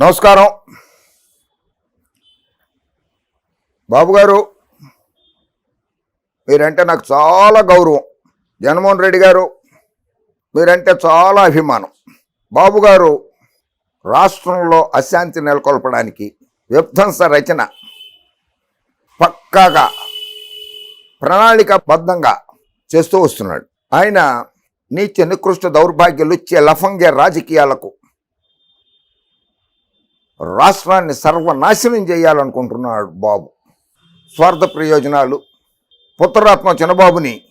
నమస్కారం. బాబు గారు మీరంటే నాకు చాలా గౌరవం. జగన్మోహన్ రెడ్డి గారు మీరంటే చాలా అభిమానం. బాబు గారు రాష్ట్రంలో అశాంతి నెలకొల్పడానికి విధ్వంస రచన పక్కాగా ప్రణాళికబద్ధంగా చేస్తూ వస్తున్నాడు. ఆయన నీచ నికృష్ట దౌర్భాగ్యలు ఇచ్చే లఫంగ్య రాజకీయాలకు రాష్ట్రాన్ని సర్వనాశనం చేయాలనుకుంటున్నాడు బాబు. స్వార్థ ప్రయోజనాలు పుత్రాత్మ చిన్నబాబుని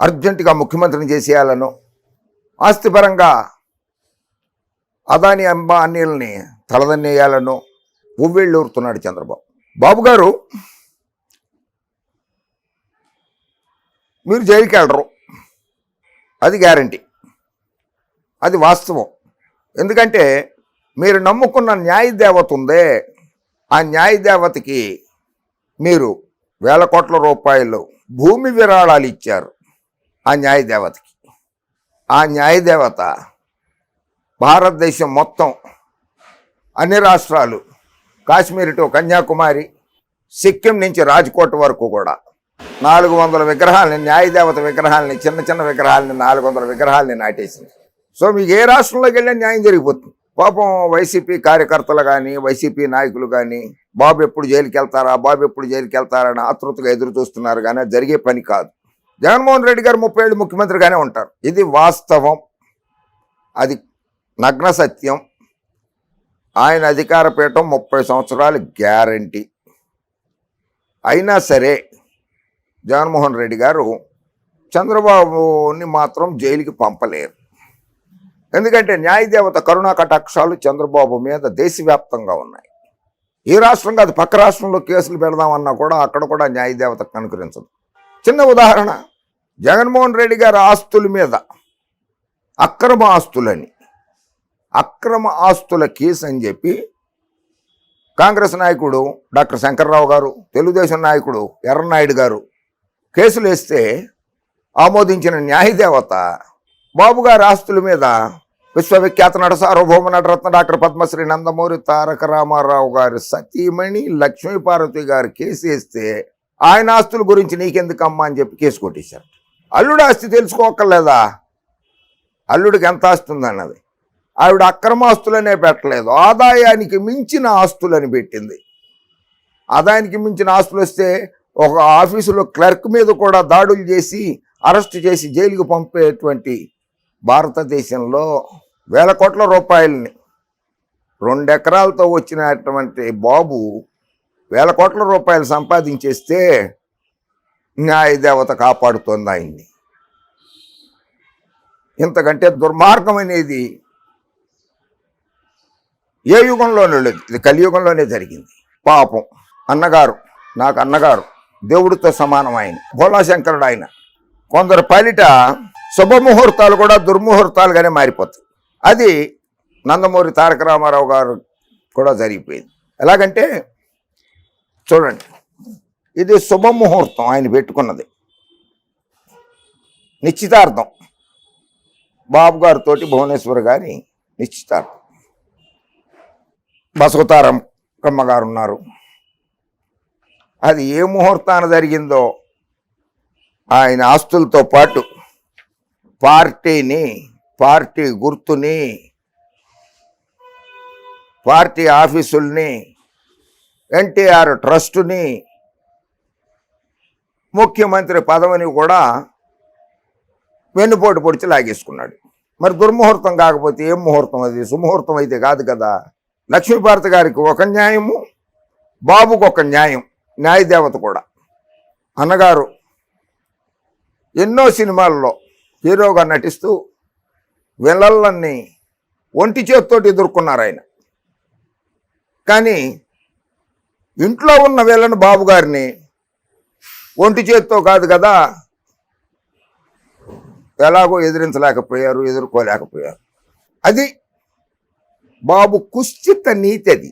అర్జెంటుగా ముఖ్యమంత్రిని చేసేయాలను ఆస్తిపరంగా అదాని అంబానీలని తలదన్నేయాలను ఉవ్వేళ్ళూరుతున్నాడు చంద్రబాబు. బాబు గారు మీరు జైలుకి వెళ్ళరు. అది గ్యారంటీ. అది వాస్తవం. ఎందుకంటే మీరు నమ్ముకున్న న్యాయ దేవత ఉందే ఆ న్యాయ దేవతకి మీరు వేల కోట్ల రూపాయలు భూమి విరాళాలు ఇచ్చారు ఆ న్యాయ దేవతకి ఆ న్యాయ దేవత భారతదేశం మొత్తం అన్ని రాష్ట్రాలు కాశ్మీర్ టు కన్యాకుమారి సిక్కిం నుంచి రాజ్కోట్ వరకు కూడా నాలుగు వందల విగ్రహాలని న్యాయదేవత విగ్రహాలని చిన్న చిన్న విగ్రహాలని నాలుగు వందల విగ్రహాలని నాటేసింది. సో మీకు ఏ రాష్ట్రంలోకి వెళ్ళినా న్యాయం జరిగిపోతుంది. పాపం వైసీపీ కార్యకర్తలు కానీ వైసీపీ నాయకులు కానీ బాబు ఎప్పుడు జైలుకి వెళ్తారా బాబు ఎప్పుడు జైలుకి వెళ్తారని ఆతృతగా ఎదురు చూస్తున్నారు కానీ జరిగే పని కాదు. జగన్మోహన్ రెడ్డి గారు ముప్పై ఏళ్ళు ముఖ్యమంత్రిగానే ఉంటారు. ఇది వాస్తవం. అది నగ్న సత్యం. ఆయన అధికార పీఠం ముప్పై సంవత్సరాలు గ్యారంటీ. అయినా సరే జగన్మోహన్ రెడ్డి గారు చంద్రబాబుని మాత్రం జైలుకి పంపలేరు. ఎందుకంటే న్యాయదేవత కరుణా కటాక్షాలు చంద్రబాబు మీద దేశవ్యాప్తంగా ఉన్నాయి. ఈ రాష్ట్రం కాదు పక్క రాష్ట్రంలో కేసులు పెడదామన్నా కూడా అక్కడ కూడా న్యాయదేవత కనుకరించదు. చిన్న ఉదాహరణ జగన్మోహన్ రెడ్డి గారి ఆస్తుల మీద అక్రమ ఆస్తులని అక్రమ ఆస్తుల కేసు అని చెప్పి కాంగ్రెస్ నాయకుడు డాక్టర్ శంకర్రావు గారు తెలుగుదేశం నాయకుడు ఎర్రనాయుడు గారు కేసులు వేస్తే ఆమోదించిన న్యాయదేవత బాబు గారి ఆస్తుల మీద విశ్వవిఖ్యాత నట సార్వభౌమ నటరత్న డాక్టర్ పద్మశ్రీ నందమూరి తారక రామారావు గారు సతీమణి లక్ష్మీపార్వతి గారు కేసు వేస్తే ఆయన ఆస్తుల గురించి నీకెందుకమ్మా అని చెప్పి కేసు కొట్టేశారు. అల్లుడు ఆస్తి తెలుసుకోకర్లేదా అల్లుడికి ఎంత ఆస్తి ఉందన్నది. ఆవిడ అక్రమాస్తులనే పెట్టలేదు. ఆదాయానికి మించిన ఆస్తులని పెట్టింది. ఆదాయానికి మించిన ఆస్తులు వస్తే ఒక ఆఫీసులో క్లర్క్ మీద కూడా దాడులు చేసి అరెస్ట్ చేసి జైలుకు పంపేటువంటి భారతదేశంలో వేల కోట్ల రూపాయలని రెండు ఎకరాలతో వచ్చినటువంటి బాబు వేల కోట్ల రూపాయలు సంపాదించేస్తే న్యాయదేవత కాపాడుతోంది ఆయన్ని. ఇంతకంటే దుర్మార్గం అనేది ఏ యుగంలోనూ లేదు. ఇది కలియుగంలోనే జరిగింది. పాపం. అన్నగారు నాకు అన్నగారు దేవుడితో సమానం ఆయన. భోలాశంకరుడు ఆయన. కొందరు పాలిట శుభముహూర్తాలు కూడా దుర్ముహూర్తాలుగానే మారిపోతాయి. అది నందమూరి తారక రామారావు గారు కూడా జరిగిపోయింది. ఎలాగంటే చూడండి ఇది శుభముహూర్తం ఆయన పెట్టుకున్నది. నిశ్చితార్థం. బాబు గారితోటి భువనేశ్వర్ గారి నిశ్చితార్థం. బసవతారం గారు ఉన్నారు. అది ఏ ముహూర్తాన జరిగిందో ఆయన ఆస్తులతో పాటు పార్టీని పార్టీ గుర్తుని పార్టీ ఆఫీసుల్ని ఎన్టీఆర్ ట్రస్టుని ముఖ్యమంత్రి పదవిని కూడా వెన్నుపోటు పొడిచి లాగేసుకున్నాడు. మరి దుర్ముహూర్తం కాకపోతే ఏం ముహూర్తం అది? సుముహూర్తం అయితే కాదు కదా. లక్ష్మీభారతి గారికి ఒక న్యాయము బాబుకు ఒక న్యాయం న్యాయదేవత కూడా. అన్నగారు ఎన్నో సినిమాల్లో హీరోగా నటిస్తూ విలన్లన్నీ ఒంటి చేత్తోటి ఎదుర్కొన్నారు ఆయన. కానీ ఇంట్లో ఉన్న వీళ్ళని బాబు గారిని ఒంటి చేత్తో కాదు కదా ఎలాగో ఎదిరించలేకపోయారు ఎదుర్కోలేకపోయారు. అది బాబు కుశ్చిత నీతి అది.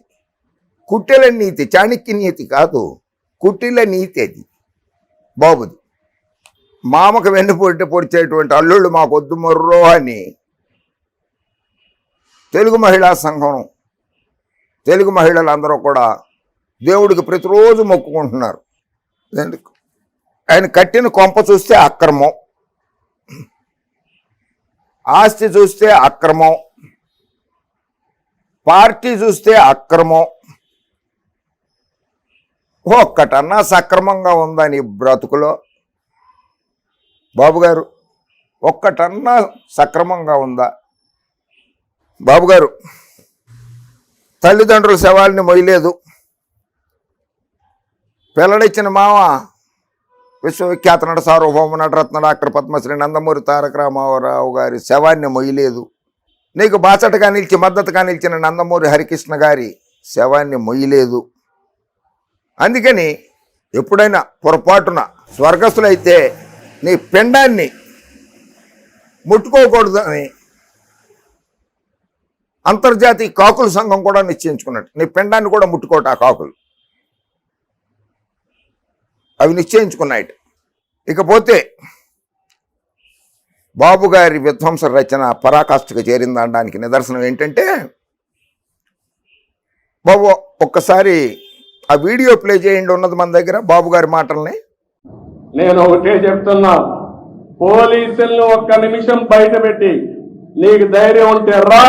కుట్టెల నీతి చాణక్య నీతి కాదు కుట్టిల నీతి అది బాబుది. మామకు వెన్నుపోటీ పొడిచేటువంటి అల్లుళ్ళు మాకు వద్దు మొర్రో అని. తెలుగు మహిళా సంఘం తెలుగు మహిళలు అందరూ కూడా దేవుడికి ప్రతిరోజు మొక్కుకుంటున్నారు. ఆయన కట్టిన కొంప చూస్తే అక్రమం. ఆస్తి చూస్తే అక్రమం. పార్టీ చూస్తే అక్రమం. ఒక్కటన్నా సక్రమంగా ఉందని బ్రతుకులో బాబుగారు ఒక్కటన్నా సక్రమంగా ఉందా? బాబుగారు తల్లిదండ్రుల శవాల్ని మొయ్యలేదు. పిల్లడిచ్చిన మామ విశ్వవిఖ్యాత నట సార్వభౌమ నటరత్న డాక్టర్ పద్మశ్రీ నందమూరి తారక రామారావు గారి శవాన్ని మొయ్యలేదు. నీకు బాసటగా నిలిచి మద్దతుగా నిలిచిన నందమూరి హరికృష్ణ గారి శవాన్ని మొయ్యలేదు. అందుకని ఎప్పుడైనా పొరపాటున స్వర్గస్థులైతే నీ పిండాన్ని ముట్టుకోకూడదని అంతర్జాతీయ కాకుల సంఘం కూడా నిశ్చయించుకున్నట్టు. నీ పిండాన్ని కూడా ముట్టుకోట ఆ కాకులు. అవి నిశ్చయించుకున్నాయి. ఇకపోతే బాబు గారి విధ్వంస రచన పరాకాష్ఠకు చేరిందనడానికి నిదర్శనం ఏంటంటే బాబు ఒక్కసారి ఆ వీడియో ప్లే చేయండి ఉన్నది మన దగ్గర బాబు గారి మాటల్ని. నేను ఒకటే చెప్తున్నా పోలీసులను ఒక్క నిమిషం బయట పెట్టి నీకు ధైర్యం ఉంటే రా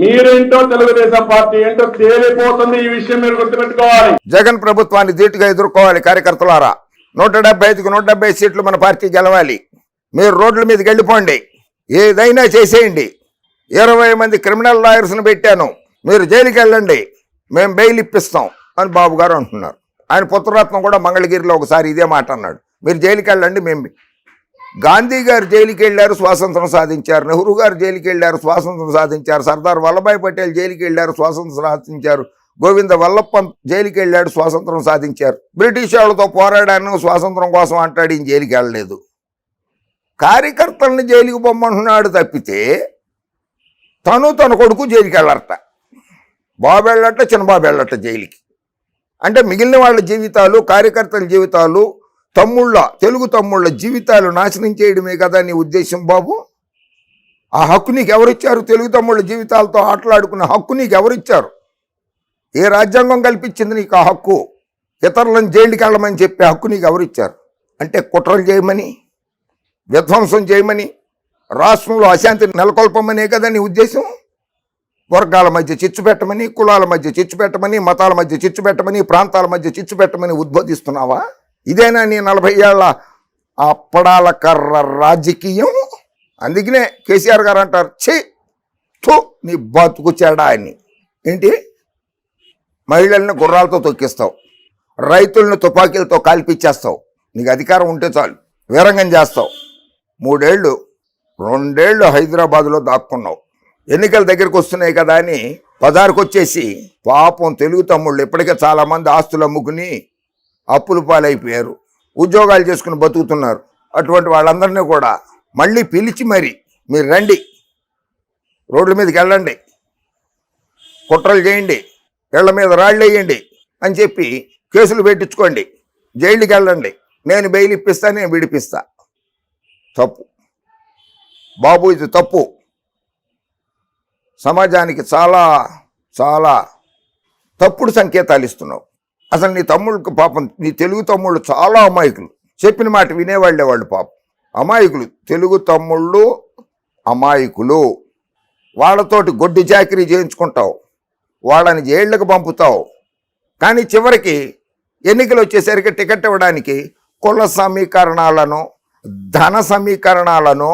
మీరేంటో తెలుగుదేశం పార్టీ ఏంటో తేలిపోతుంది ఈ విషయం మీరు గుర్తుపెట్టుకోవాలి. జగన్ ప్రభుత్వాన్ని ధీటుగా ఎదుర్కోవాలి కార్యకర్తలారా. నూట డెబ్బై ఐదుకు నూట డెబ్బై సీట్లు మన పార్టీ గెలవాలి. మీరు రోడ్ల మీదకి వెళ్ళిపోండి. ఏదైనా చేసేయండి. ఇరవై మంది క్రిమినల్ లాయర్స్ని పెట్టాను. మీరు జైలుకి వెళ్ళండి. మేము బెయిల్ ఇప్పిస్తాం అని బాబు గారు అంటున్నారు. ఆయన పుత్రరత్నం కూడా మంగళగిరిలో ఒకసారి ఇదే మాట అన్నాడు. మీరు జైలుకి వెళ్ళండి మేము గాంధీ గారు జైలుకి వెళ్ళారు స్వాతంత్రం సాధించారు నెహ్రూ గారు జైలుకి వెళ్ళారు స్వాతంత్రం సాధించారు సర్దార్ వల్లభాయ్ పటేల్ జైలుకి వెళ్ళారు స్వాతంత్రం సాధించారు గోవింద వల్లప్పన్ జైలుకి వెళ్ళాడు స్వాతంత్రం సాధించారు. బ్రిటిష్ వాళ్ళతో పోరాడాను స్వాతంత్రం కోసం అంటాడు ఈయన జైలుకి వెళ్ళలేదు కార్యకర్తలను జైలుకి పొమ్మంటున్నాడు తప్పితే తను తన కొడుకు జైలుకి వెళ్ళరట బాబు వెళ్ళట చిన్నబాబు వెళ్ళట జైలుకి. అంటే మిగిలిన వాళ్ళ జీవితాలు కార్యకర్తల జీవితాలు తమ్ముళ్ళ తెలుగు తమ్ముళ్ళ జీవితాలు నాశనం చేయడమే కదా నీ ఉద్దేశం బాబు? ఆ హక్కు నీకు ఎవరిచ్చారు తెలుగు తమ్ముళ్ళ జీవితాలతో ఆటలాడుకున్న హక్కు నీకు ఎవరిచ్చారు ఏ రాజ్యాంగం కల్పించింది నీకు ఆ హక్కు? ఇతరులను జైలుకి వెళ్ళమని చెప్పే హక్కు నీకు ఎవరిచ్చారు అంటే కుట్రలు చేయమని విధ్వంసం చేయమని రాష్ట్రంలో అశాంతి నెలకొల్పమనే కదా నీ ఉద్దేశం? వర్గాల మధ్య చిచ్చు పెట్టమని కులాల మధ్య చిచ్చు పెట్టమని మతాల మధ్య చిచ్చు పెట్టమని ప్రాంతాల మధ్య చిచ్చు పెట్టమని ఉద్బోధిస్తున్నావా? ఇదేనా నీ నలభై ఏళ్ళ అప్పడాల కర్ర రాజకీయం? అందుకనే కేసీఆర్ గారు అంటారు ఛీ తో నీ బతుకుచాడా అని. ఏంటి? మహిళల్ని గుర్రాలతో తొక్కిస్తావు రైతులను తుపాకీలతో కాల్పిచ్చేస్తావు నీకు అధికారం ఉంటే చాలు వీరంగం చేస్తావు. మూడేళ్ళు రెండేళ్ళు హైదరాబాద్లో దాక్కున్నావు. ఎన్నికల దగ్గరికి వస్తున్నాయి కదా అని పదార్కొచ్చేసి పాపం తెలుగు తమ్ముళ్ళు ఇప్పటికే చాలామంది ఆస్తులు అమ్ముకుని అప్పులు పాలైపోయారు. ఉద్యోగాలు చేసుకుని బతుకుతున్నారు. అటువంటి వాళ్ళందరినీ కూడా మళ్ళీ పిలిచి మరి మీరు రండి. రోడ్ల మీదకి వెళ్ళండి. కుట్రలు చేయండి. ఇళ్ళ మీద రాళ్ళు వేయండి అని చెప్పి కేసులు పెట్టించుకోండి. జైలుకి వెళ్ళండి. నేను బెయిల్ ఇప్పిస్తా నేను విడిపిస్తా. తప్పు. బాబు ఇది తప్పు. సమాజానికి చాలా చాలా తప్పుడు సంకేతాలు ఇస్తున్నావు. అసలు నీ తమ్ముళ్ళకి పాపం నీ తెలుగు తమ్ముళ్ళు చాలా అమాయకులు. చెప్పిన మాట వినేవాళ్ళే వాళ్ళు పాపం. అమాయకులు తెలుగు తమ్ముళ్ళు అమాయకులు. వాళ్ళతోటి గొడ్డి చాకరీ చేయించుకుంటావు. వాళ్ళని జైళ్ళకు పంపుతావు. కానీ చివరికి ఎన్నికలు వచ్చేసరికి టికెట్ ఇవ్వడానికి కుల సమీకరణాలను ధన సమీకరణాలను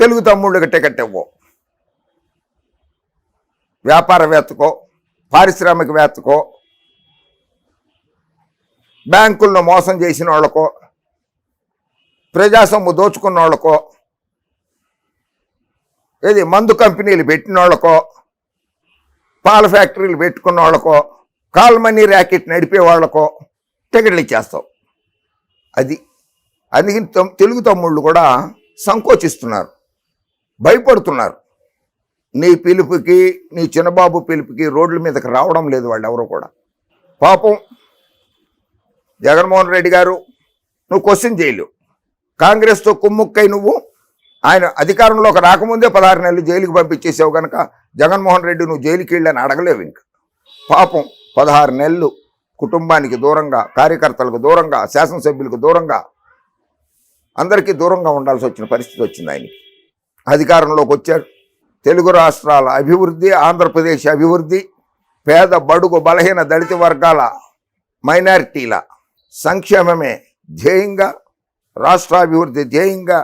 తెలుగు తమ్ముళ్ళకి టికెట్ ఇవ్వవు వ్యాపారవేత్తకో పారిశ్రామికవేత్తకో బ్యాంకులను మోసం చేసిన వాళ్ళకో ప్రజాసొమ్ము దోచుకున్న వాళ్ళకో ఏది మందు కంపెనీలు పెట్టిన వాళ్ళకో పాల ఫ్యాక్టరీలు పెట్టుకున్న వాళ్ళకో కాల్ మనీ ర్యాకెట్ నడిపే వాళ్ళకో టికెట్లు ఇచ్చేస్తావు అది అందుకని తెలుగు తమ్ముళ్ళు కూడా సంకోచిస్తున్నారు భయపడుతున్నారు. నీ పిలుపుకి నీ చిన్నబాబు పిలుపుకి రోడ్ల మీదకి రావడం లేదు వాళ్ళు ఎవరు కూడా. పాపం జగన్మోహన్ రెడ్డి గారు నువ్వు క్వశ్చన్ చేయలేవు. కాంగ్రెస్తో కుమ్ముక్కై నువ్వు ఆయన అధికారంలోకి రాకముందే పదహారు నెలలు జైలుకి పంపించేసావు కనుక జగన్మోహన్ రెడ్డి నువ్వు జైలుకి వెళ్ళని అడగలేవు ఇంక. పాపం పదహారు నెలలు కుటుంబానికి దూరంగా కార్యకర్తలకు దూరంగా శాసనసభ్యులకు దూరంగా అందరికీ దూరంగా ఉండాల్సి వచ్చిన పరిస్థితి వచ్చింది ఆయనకి. అధికారంలోకి వచ్చాడు. తెలుగు రాష్ట్రాల అభివృద్ధి ఆంధ్రప్రదేశ్ అభివృద్ధి పేద బడుగు బలహీన దళిత వర్గాల మైనారిటీల సంక్షేమమే ధ్యేయంగా రాష్ట్రాభివృద్ధి ధ్యేయంగా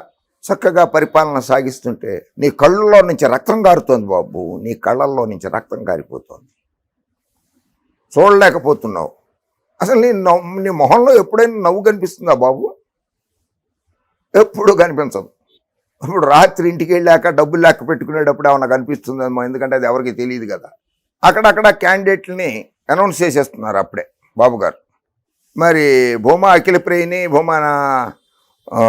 చక్కగా పరిపాలన సాగిస్తుంటే నీ కళ్ళల్లో నుంచి రక్తం కారుతోంది బాబు. నీ కళ్ళల్లో నుంచి రక్తం కారిపోతోంది చూడలేకపోతున్నావు. అసలు నీ నవ్వు నీ మొహంలో ఎప్పుడైనా నవ్వు కనిపిస్తుందా బాబు? ఎప్పుడు కనిపించదు. ఇప్పుడు రాత్రి ఇంటికి వెళ్ళాక డబ్బులు లెక్క పెట్టుకునేటప్పుడు ఏమన్నా కనిపిస్తుందేమో ఎందుకంటే అది ఎవరికి తెలియదు కదా. అక్కడక్కడ క్యాండిడేట్లని అనౌన్స్ చేసేస్తున్నారు అప్పుడే బాబు గారు. మరి భూమా అఖిలప్రియని భూమా ఆ,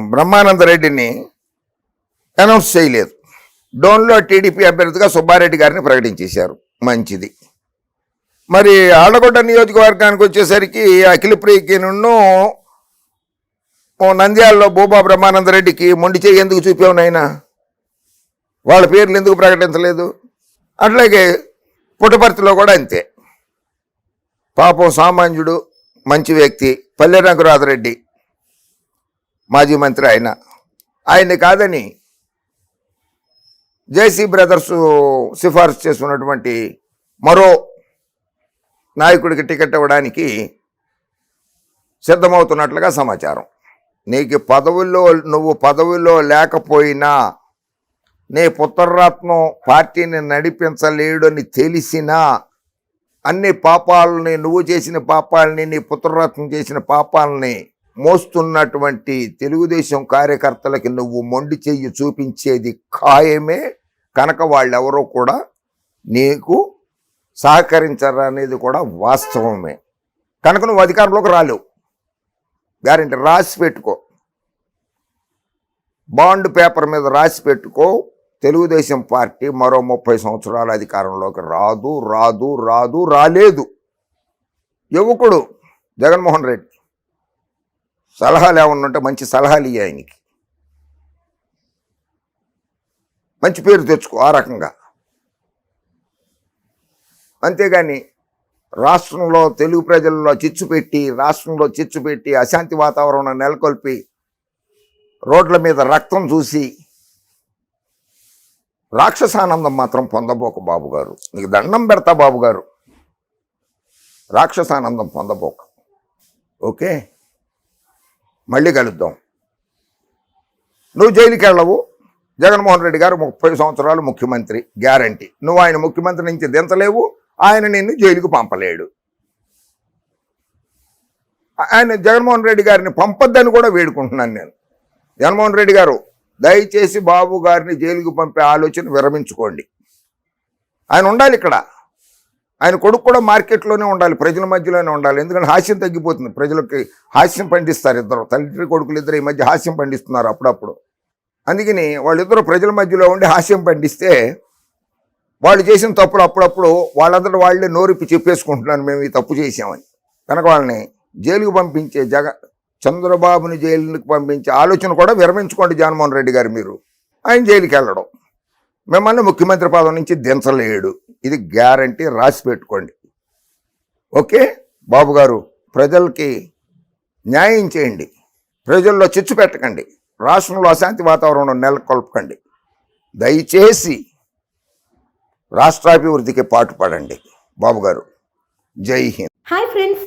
బ్రహ్మానంద రెడ్డిని అనౌన్స్ చేయలేదు. డోన్లో టీడీపీ అభ్యర్థిగా సుబ్బారెడ్డి గారిని ప్రకటించేశారు. మంచిది. మరి ఆళ్ళగొండ నియోజకవర్గానికి వచ్చేసరికి అఖిలప్రియకి నుండి నంద్యాలలో భూమా బ్రహ్మానంద రెడ్డికి మొండి చేయి ఎందుకు చూపావు నాయన? వాళ్ళ పేర్లు ఎందుకు ప్రకటించలేదు? అట్లాగే పుట్టపర్తిలో కూడా అంతే. పాపం సామాన్యుడు మంచి వ్యక్తి పల్లె రంగరాజరెడ్డి మాజీ మంత్రి ఆయన. ఆయన్ని కాదని జేసీ బ్రదర్స్ సిఫార్సు చేసుకున్నటువంటి మరో నాయకుడికి టికెట్ ఇవ్వడానికి సిద్ధమవుతున్నట్లుగా సమాచారం. నీకు పదవుల్లో నువ్వు పదవిలో లేకపోయినా నీ పుత్రరత్నం పార్టీని నడిపించలేడని తెలిసినా అన్ని పాపాలని నువ్వు చేసిన పాపాలని నీ పుత్రరత్నం చేసిన పాపాలని మోస్తున్నటువంటి తెలుగుదేశం కార్యకర్తలకి నువ్వు మొండి చెయ్యి చూపించేది ఖాయమే. కనుక వాళ్ళెవరో కూడా నీకు సహకరించరనేది కూడా వాస్తవమే. కనుక నువ్వు అధికారంలోకి రాలేవు. గ్యారంటీ రాసి పెట్టుకో. బాండ్ పేపర్ మీద రాసి పెట్టుకో. తెలుగుదేశం పార్టీ మరో ముప్పై సంవత్సరాల అధికారంలోకి రాదు రాదు రాదు రాలేదు. యువకుడు జగన్మోహన్ రెడ్డి సలహాలు ఏమన్నా ఉంటే మంచి సలహాలు ఇయ్యి ఆయనకి. మంచి పేరు తెచ్చుకో ఆ రకంగా. అంతేగాని రాష్ట్రంలో తెలుగు ప్రజల్లో చిచ్చు పెట్టి రాష్ట్రంలో చిచ్చు పెట్టి అశాంతి వాతావరణం నెలకొల్పి రోడ్ల మీద రక్తం చూసి రాక్షసానందం మాత్రం పొందబోకు బాబు గారు నీకు దండం పెడతా బాబు గారు రాక్షసానందం పొందబోకు. ఓకే? మళ్ళీ కలుద్దాం. నువ్వు జైలుకి వెళ్ళవు. జగన్మోహన్ రెడ్డి గారు ముప్పై సంవత్సరాలు ముఖ్యమంత్రి గ్యారంటీ. నువ్వు ఆయన ముఖ్యమంత్రి నుంచి దించలేవు. ఆయన నిన్ను జైలుకు పంపలేడు. ఆయన జగన్మోహన్ రెడ్డి గారిని పంపొద్దని కూడా వేడుకుంటున్నాను నేను. జగన్మోహన్ రెడ్డి గారు దయచేసి బాబు గారిని జైలుకు పంపే ఆలోచన విరమించుకోండి. ఆయన ఉండాలి ఇక్కడ. ఆయన కొడుకు కూడా మార్కెట్లోనే ఉండాలి ప్రజల మధ్యలోనే ఉండాలి. ఎందుకంటే హాస్యం తగ్గిపోతుంది. ప్రజలకి హాస్యం పండిస్తారు ఇద్దరు. తల్లి కొడుకులు ఇద్దరు ఈ మధ్య హాస్యం పండిస్తున్నారు అప్పుడప్పుడు. అందుకని వాళ్ళిద్దరూ ప్రజల మధ్యలో ఉండి హాస్యం పండిస్తే వాళ్ళు చేసిన తప్పులు అప్పుడప్పుడు వాళ్ళందరూ వాళ్ళే నోరిప్పి చెప్పేసుకుంటున్నాను మేము ఈ తప్పు చేసామని కనుక వాళ్ళని జైలుకు పంపించే జగ చంద్రబాబుని జైలుకి పంపించే ఆలోచన కూడా విరమించుకోండి జగన్మోహన్ రెడ్డి గారు మీరు. ఆయన జైలుకి వెళ్ళడం. మిమ్మల్ని ముఖ్యమంత్రి పదవి నుంచి దించలేడు. ఇది గ్యారంటీ రాసి పెట్టుకోండి. ఓకే? బాబు గారు ప్రజలకి న్యాయం చేయండి. ప్రజల్లో చిచ్చు పెట్టకండి. రాష్ట్రంలో అశాంతి వాతావరణం నెలకొల్పకండి. దయచేసి రాష్ట్రాభివృద్ధికి పాటుపడండి. బాబు గారు జై హింద్. Hi friends.